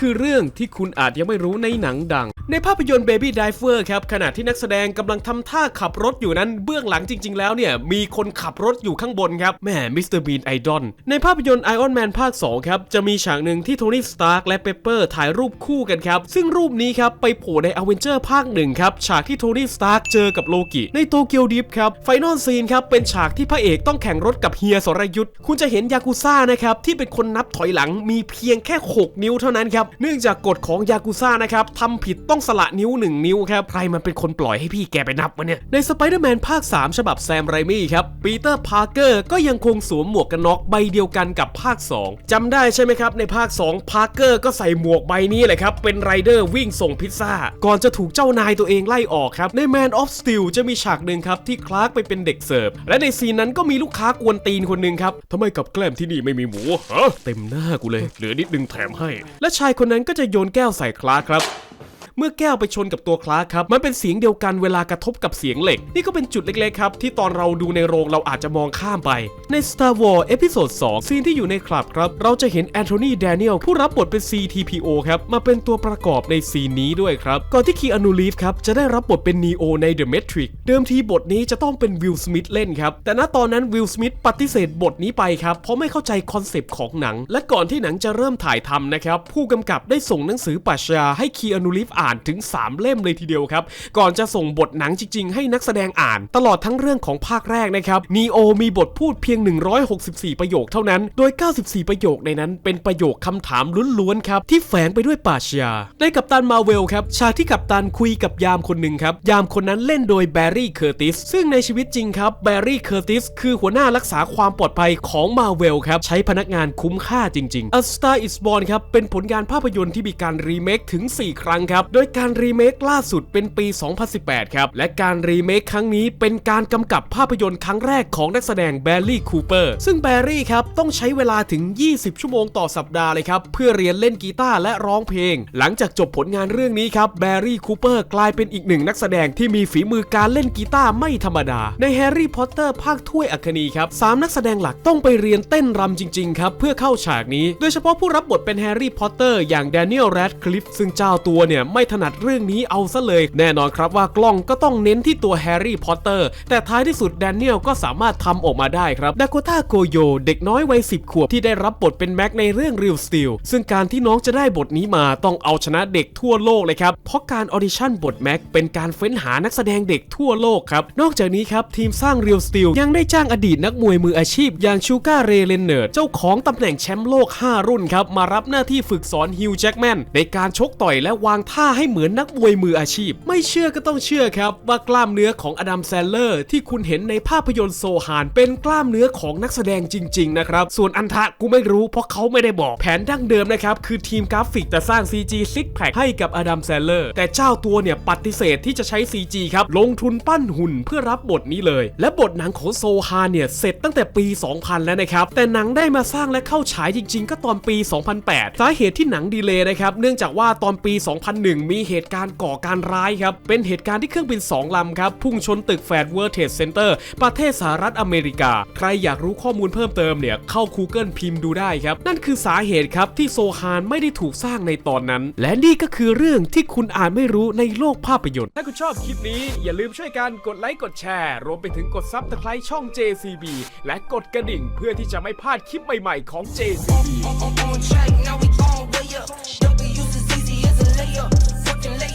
คือเรื่องที่คุณอาจยังไม่รู้ในหนังดัง ในภาพยนตร์ Baby Driver ครับขณะที่นักแสดงกำลังทำท่าขับรถอยู่นั้นเบื้องหลังจริง ๆ แล้วเนี่ยมีคนขับรถอยู่ข้างบนครับแม่มิสเตอร์บีนไอดอลในภาพยนตร์ Iron Man ภาค 2 ครับ จะมีฉากหนึ่งที่โทนี่สตาร์กและเปเปอร์ถ่ายรูปคู่กันครับ ซึ่งรูปนี้ครับไปโผล่ในอเวนเจอร์ภาคหนึ่งครับฉากที่โทนี่สตาร์กเจอกับโลกิในโตเกียวดิฟครับไฟนอลซีนครับเป็นฉากที่พระเอกต้องแข่งรถกับเฮียสรยุทธ์คุณจะเห็นยากุซ่านะครับที่เป็นคนนับถอยหลังมีเพียงแค่ 6 นิ้วเท่านั้นครับเนื่องจากกฎของยากุซ่านะครับทำผิดต้องสละนิ้ว 1 นิ้วครับใครมันเป็นคนปล่อยให้พี่แกไปนับวะเนี่ยในสไปเดอร์แมนภาค 3 ฉบับแซมไรมี่ครับปีเตอร์พาร์เกอร์ก็ยังคงสวมหมวกกันน็อกใบเดียวกันกับภาค 2จำได้ใช่ไหมครับ ในภาค 2 พาร์เกอร์ก็ใส่หมวกใบนี้แหละครับ เป็นไรเดอร์วิ่งส่งพิซซ่า ก่อนจะถูกเจ้านายตัวเองไล่ออกครับ ใน Man of Steel จะมีฉากหนึ่งครับ ที่คลาร์กไปเป็นเด็กเสิร์ฟ และในซีนนั้นก็มีลูกค้ากวนตีนคนหนึ่งครับทำไมกับแกล้มที่นี่ไม่มีหมูฮะเต็มหน้ากูเลย เหลือนิดนึงแถมให้ และชายคนนั้นก็จะโยนแก้วใส่คลาร์กครับ เมื่อแก้วไปชนกับตัวคลาร์กครับ มันเป็นเสียงเดียวกันเวลากระทบกับเสียงเหล็ก นี่ก็เป็นจุดเล็กๆครับที่ตอนเราดูในโรงเราอาจจะมองข้ามไป ใน Star Wars เอพิโซด2ซีนที่อยู่ในคลับครับ เราจะเห็นแอนโทนีแดเนียลผู้รับบทเป็น CTPO ครับ มาเป็นตัวประกอบในซีนนี้ด้วยครับ ก่อนที่คีอานูรีฟครับจะได้รับบทเป็น Neo ใน The Matrix เดิมทีบทนี้จะต้องเป็นวิลสมิธเล่นครับ แต่ณตอนนั้นวิลสมิธปฏิเสธบทนี้ไปครับ เพราะไม่เข้าใจคอนเซปต์ของหนัง และก่อนที่หนังจะเริ่มถ่ายทำนะครับผู้กำกับได้ส่งหนังสือปรัชญาให้คีอานูรีฟอ่านถึง 3 เล่มเลยทีเดียวครับ ก่อนจะส่งบทหนังจริง ๆ ให้นักแสดงอ่าน ตลอดทั้งเรื่องของภาคแรกนะครับนีโอมีบทพูดเพียง 164 ประโยคเท่านั้น โดย 94 ประโยคในนั้นเป็นประโยคคำถามล้วนๆครับที่แฝงไปด้วยปรัชญาในกัปตันมาเวลครับฉากที่กัปตันคุยกับยามคนหนึ่งครับยามคนนั้นเล่นโดยแบร์รี่เคอร์ติสซึ่งในชีวิตจริงครับแบร์รี่เคอร์ติสคือหัวหน้ารักษาความปลอดภัยของมาเวลครับใช้พนักงานคุ้มค่าจริงๆ A Star Is Born ครับเป็นผลงานภาพยนตร์ที่มีการรีเมคถึง 4 ครั้งครับโดยการรีเมคล่าสุดเป็นปี 2018 ครับ และการรีเมคครั้งนี้เป็นการกำกับภาพยนตร์ครั้งแรกของนักแสดงแบร์รี่คูเปอร์ซึ่งแบร์รี่ครับต้องใช้เวลาถึง 20 ชั่วโมงต่อสัปดาห์เลยครับ เพื่อเรียนเล่นกีตาร์และร้องเพลง หลังจากจบผลงานเรื่องนี้ครับแบร์รี่คูเปอร์กลายเป็นอีกหนึ่งนักแสดงที่มีฝีมือการเล่นกีตาร์ไม่ธรรมดา ในแฮร์รี่พอตเตอร์ภาคถ้วยอัคนีครับสามนักแสดงหลักต้องไปเรียนเต้นรำจริงๆครับเพื่อเข้าฉากนี้ โดยเฉพาะผู้รับบทเป็นแฮร์รี่พอตเตอร์อย่างแดเนียลแรดคลิฟซึ่งเจ้าตัวเนี่ยไม่ถนัดเรื่องนี้เอาซะเลย แน่นอนครับว่ากล้องก็ต้องเน้นที่ตัวแฮร์รี่พอตเตอร์แต่ท้ายที่สุดแดเนียลก็สามารถทำออกมาได้ครับดาโกต้าโกโยเด็กน้อยวัย10ขวบที่ได้รับบทเป็นแม็กในเรื่อง Real Steel ซึ่งการที่น้องจะได้บทนี้มาต้องเอาชนะเด็กทั่วโลกเลยครับ เพราะการออดิชั่นบทแม็กเป็นการเฟ้นหานักแสดงเด็กทั่วโลกครับ นอกจากนี้ครับ ทีมสร้าง Real Steel ยังได้จ้างอดีตนักมวยมืออาชีพ อย่างชูการ์เรเลนเนอร์เจ้าของตำแหน่งแชมป์โลก 5 รุ่นครับ มารับหน้าที่ฝึกสอนฮิวแจ็คแมนในการชกต่อยและวางท่าให้เหมือนนักมวยมืออาชีพ ไม่เชื่อก็ต้องเชื่อครับว่ากล้ามเนื้อของอดัมแซนเลอร์ที่คุณเห็นในภาพยนตร์โซฮานเป็นกล้ามเนื้อของนักแสดงจริง ๆ นะครับ ส่วนอันทะกูไม่รู้เพราะเขาไม่ได้บอกแผนดั้งเดิมนะครับ คือทีมกราฟิกจะสร้าง CG ซิกแพคให้กับอดัมแซนเลอร์แต่เจ้าตัวเนี่ยปฏิเสธที่จะใช้ CG ครับลงทุนปั้นหุ่นเพื่อรับบทนี้เลย และบทหนังของโซฮานเนี่ยเสร็จตั้งแต่ปี 2000 แล้วนะครับแต่หนังได้มาสร้างและเข้าฉายจริง ๆ ก็ตอนปี 2008 สาเหตุที่หนังดีเลย์นะครับเนื่องจากว่าตอนปี 2001มีเหตุการณ์ก่อการร้ายครับ เป็นเหตุการณ์ที่เครื่องบินสองลำครับ พุ่งชนตึกแฟดเวิร์เทสเซ็นเตอร์ประเทศสหรัฐอเมริกา ใครอยากรู้ข้อมูลเพิ่มเติมเนี่ย เข้า Google พิมพ์ดูได้ครับ นั่นคือสาเหตุครับ ที่โซฮานไม่ได้ถูกสร้างในตอนนั้น และนี่ก็คือเรื่องที่คุณอาจไม่รู้ในโลกภาพยนตร์ ถ้าคุณชอบคลิปนี้อย่าลืมช่วยกันกดไลค์กดแชร์ รวมไปถึงกดซับสไครต์ช่อง JCB และกดกระดิ่งเพื่อที่จะไม่พลาดคลิปใหม่ๆของ JCB on, on track, now we on way up. fucking lace.